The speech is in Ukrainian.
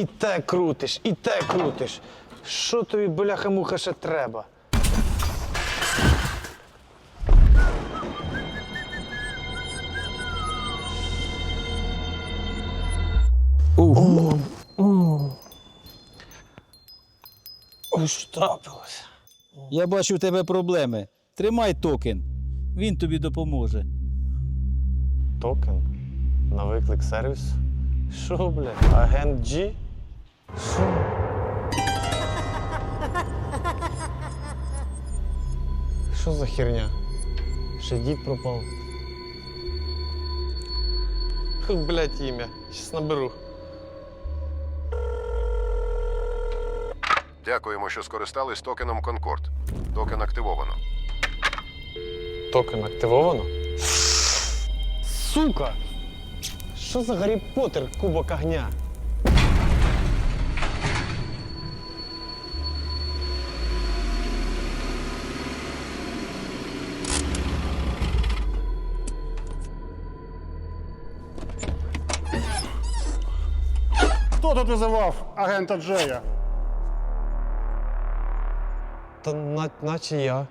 І те крутиш, і те крутиш. Що тобі, бляха-муха, ще треба? Ой, що трапилося? Я бачу у тебе проблеми. Тримай токен. Він тобі допоможе. Токен? На виклик сервісу? Що, блядь, агент G? Що? Що за херня? Ще дід пропав. Хух, блядь, ім'я. Щас наберу. Дякуємо, що скористались токеном Конкорд. Токен активовано. Токен активовано? Сука! Що за Гаррі Поттер кубок огня? Хто тут визивав агента Джея? Та на- наче я.